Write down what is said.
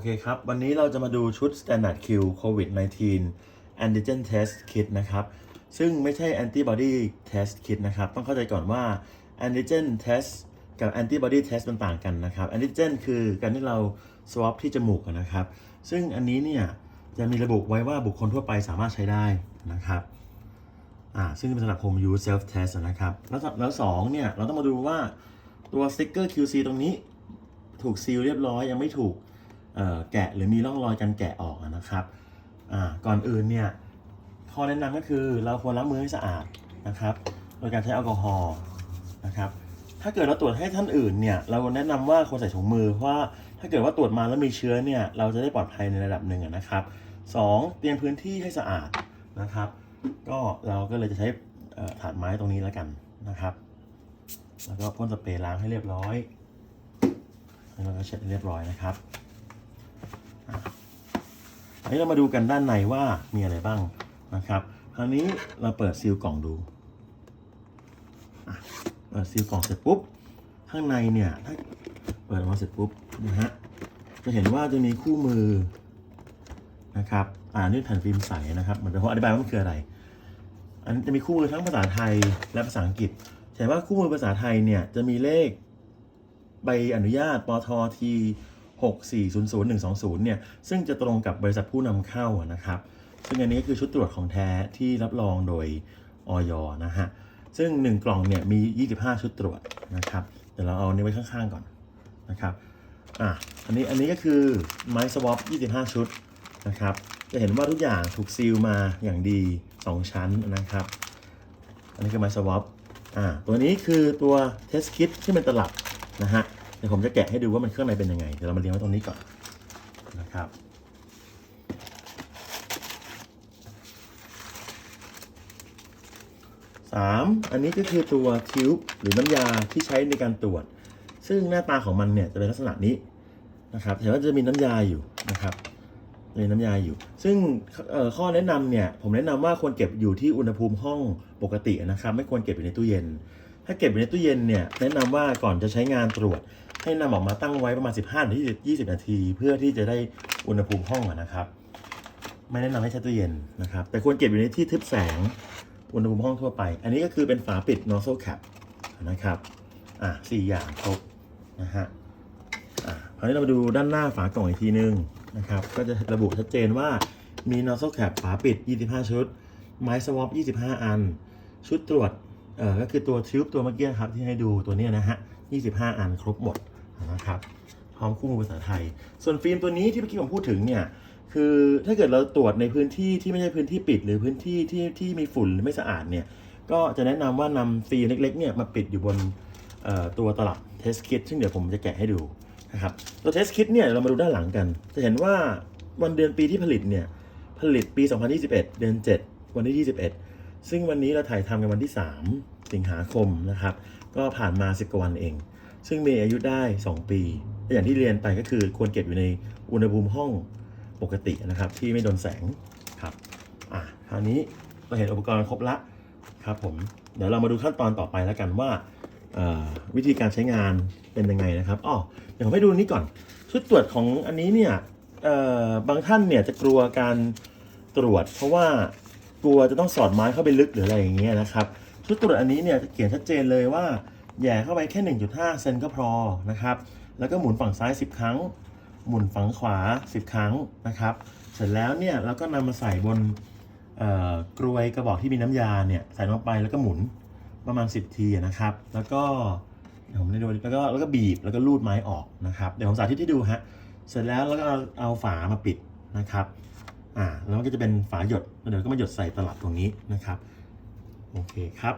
โอเคครับ วันนี้เราจะมาดูชุด Standard Q COVID 19 Antigen Test Kit นะครับ ซึ่งไม่ใช่ Antibody Test Kit นะครับ ต้องเข้าใจก่อนว่า Antigen Test กับ Antibody Test มันต่างกันนะครับ Antigen คือการที่เรา swab ที่จมูกนะครับ ซึ่งอันนี้เนี่ย จะมีระบุไว้ว่าบุคคลทั่วไปสามารถใช้ได้นะครับอ่าซึ่งเป็นสำหรับ home use self test นะครับ แล้วแล้วสองเนี่ย เราต้องมาดูว่าตัวสติ๊กเกอร์ QC ตรงนี้ถูกซีลเรียบร้อยยังไม่ถูก แกะหรือมีร่องรอยการแกะออกนะครับก่อนอื่นเนี่ยข้อแนะนำก็คือเราควรล้างมือให้สะอาดนะครับ โดยการใช้แอลกอฮอล์นะครับถ้าเกิดเราตรวจให้ท่านอื่นเนี่ยเราแนะนำว่าควรใส่ถุงมือเพราะว่าถ้าเกิดว่าตรวจมาแล้วมีเชื้อเนี่ยเราจะได้ปลอดภัยในระดับหนึ่งนะครับสองเตรียมพื้นที่ให้สะอาดนะครับ ก็เราก็เลยจะใช้ถาดไม้ตรงนี้แล้วกันนะครับ แล้วก็พ่นสเปรย์ล้างให้เรียบร้อยแล้วก็เช็ดให้เรียบร้อยนะครับ นนี้เรามาดูกันด้านในว่ามีอะไรบ้างนะครับคราวนี้เราเปิดซีลกล่องดูอะเปิดซีลกล่องเสร็จปุ๊บ ข้างในเนี่ยถ้าเปิดออกมาเสร็จปุ๊บนะฮะจะเห็นว่าจะมีคู่มือนะครับ อ่านี่แผ่นฟิล์มใสนะครับเหมือนเป็นเพราะอธิบายว่ามันคืออะไร อันนี้จะมีคู่มือทั้งภาษาไทยและภาษาอังกฤษเห็นว่าคู่มือภาษาไทยเนี่ยจะมีเลขใบอนุญาตปทที 6400120 เนี่ย ซึ่งจะตรงกับบริษัทผู้นำเข้านะครับ ซึ่งอันนี้คือชุดตรวจของแท้ที่รับรองโดยออยนะฮะ ซึ่ง 1 กล่องเนี่ยมี 25 ชุดตรวจนะครับ เดี๋ยวเราเอาอันนี้ไว้ข้างๆก่อนนะครับ อะ อันนี้อันนี้ก็คือไม้สวอป25 ชุดนะครับ จะเห็นว่าทุกอย่างถูกซีลมาอย่างดี 2 ชั้นนะครับ อันนี้คือไม้สวอปอ่า ตัวนี้คือตัวเทสคิดที่เป็นตลับนะฮะ เดี๋ยวผมจะแกะให้ดูว่ามันเครื่องในเป็นยังไง เดี๋ยวเรามาเรียงไว้ตรงนี้ก่อนนะครับสามอันนี้ก็คือตัวทิวบ์หรือน้ำยาที่ใช้ในการตรวจ ซึ่งหน้าตาของมันเนี่ยจะเป็นลักษณะนี้นะครับเห็นว่าจะมีน้ำยาอยู่นะครับมีน้ำยาอยู่ ซึ่งข้อแนะนำเนี่ยผมแนะนำว่าควรเก็บอยู่ที่อุณหภูมิห้องปกตินะครับ ไม่ควรเก็บอยู่ในตู้เย็น ถ้าเก็บอยู่ในตู้เย็นเนี่ยแนะนำว่าก่อนจะใช้งานตรวจ ให้นำออกมาตั้งไว้ประมาณ 15ถึง20 นาที เพื่อที่จะได้อุณหภูมิห้องนะครับ ไม่แนะนำให้ใช้ตู้เย็นนะครับ แต่ควรเก็บอยู่ในที่ทึบแสงอุณหภูมิห้องทั่วไป อันนี้ก็คือเป็นฝาปิด nozzle cap นะครับ อะสี่อย่างครบนะฮะ อะคราวนี้เรามาดูด้านหน้าฝากล่องอีกทีนึงนะครับ ก็จะระบุชัดเจนว่ามี nozzle cap ฝาปิด 25 ชุด ไม้ swab 25 อัน ชุดตรวจ เอ่อ ก็คือตัวทิวบตัวเมื่อกี้ครับที่ให้ดูตัวนี้นะฮะ 25 อันครบหมดนะครับพร้อมคู่มือภาษาไทย ส่วนฟิล์มตัวนี้ที่เมื่อกี้ผมพูดถึงเนี่ยคือถ้าเกิดเราตรวจในพื้นที่ที่ไม่ใช่พื้นที่ปิด หรือพื้นที่ที่ที่มีฝุ่นหรือไม่สะอาดเนี่ยก็จะแนะนำว่านำฟิล์มเล็กๆเนี่ยมาปิดอยู่บนตัวตลับเทสคิ t ซึ่งเดี๋ยวผมจะแกะให้ดูนะครับตัวเทสคิ t เนี่ยเรามาดูด้านหลังกัน จะเห็นว่าวันเดือนปีที่ผลิตเนี่ยผลิตปี 2021 เดือน 7 วันที่ 21 ซึ่งวันนี้เราถ่ายทำกันวันที่ 3 สิงหาคมนะครับ ก็ผ่านมา 10 กว่าวันเอง ซึ่งมีอายุได้ 2 ปีอย่างที่เรียนไปก็คือควรเก็บอยู่ในอุณหภูมิห้องปกตินะครับ ที่ไม่โดนแสงครับอะคราวนี้เราเห็นอุปกรณ์ครบละครับผมเดี๋ยวเรามาดูขั้นตอนต่อไปแล้วกันว่าวิธีการใช้งานเป็นยังไงนะครับอ๋อเดี๋ยวผมให้ดูนี้ก่อน ชุดตรวจของอันนี้เนี่ยบางท่านเนี่ยจะกลัวการตรวจ เพราะว่ากลัวจะต้องสอดไม้เข้าไปลึกหรืออะไรอย่างเงี้ยนะครับ ชุดตรวจอันนี้เนี่ยจะเขียนชัดเจนเลยว่าแย่เข้าไปแค่ 1.5 เซนก็พอนะครับ แล้วก็หมุนฝั่งซ้าย 10 ครั้ง หมุนฝั่งขวา 10 ครั้งนะครับ เสร็จแล้วเนี่ยเราก็นำมาใส่บนกรวยกระบอกที่มีน้ำยาเนี่ยใส่ลงไปแล้วก็หมุนประมาณ 10 ทีนะครับ แล้วก็เดี๋ยวผมได้ดูแล้วก็แล้วก็บีบแล้วก็ลูดไม้ออกนะครับเดี๋ยวผมสาธิตให้ดูฮะเสร็จแล้วแล้วก็เอาเอาฝามาปิดนะครับอ่าแล้วมันก็จะเป็นฝาหยดแล้วเดี๋ยวก็มาหยดใส่ตลับตรงนี้นะครับ โอเคครับ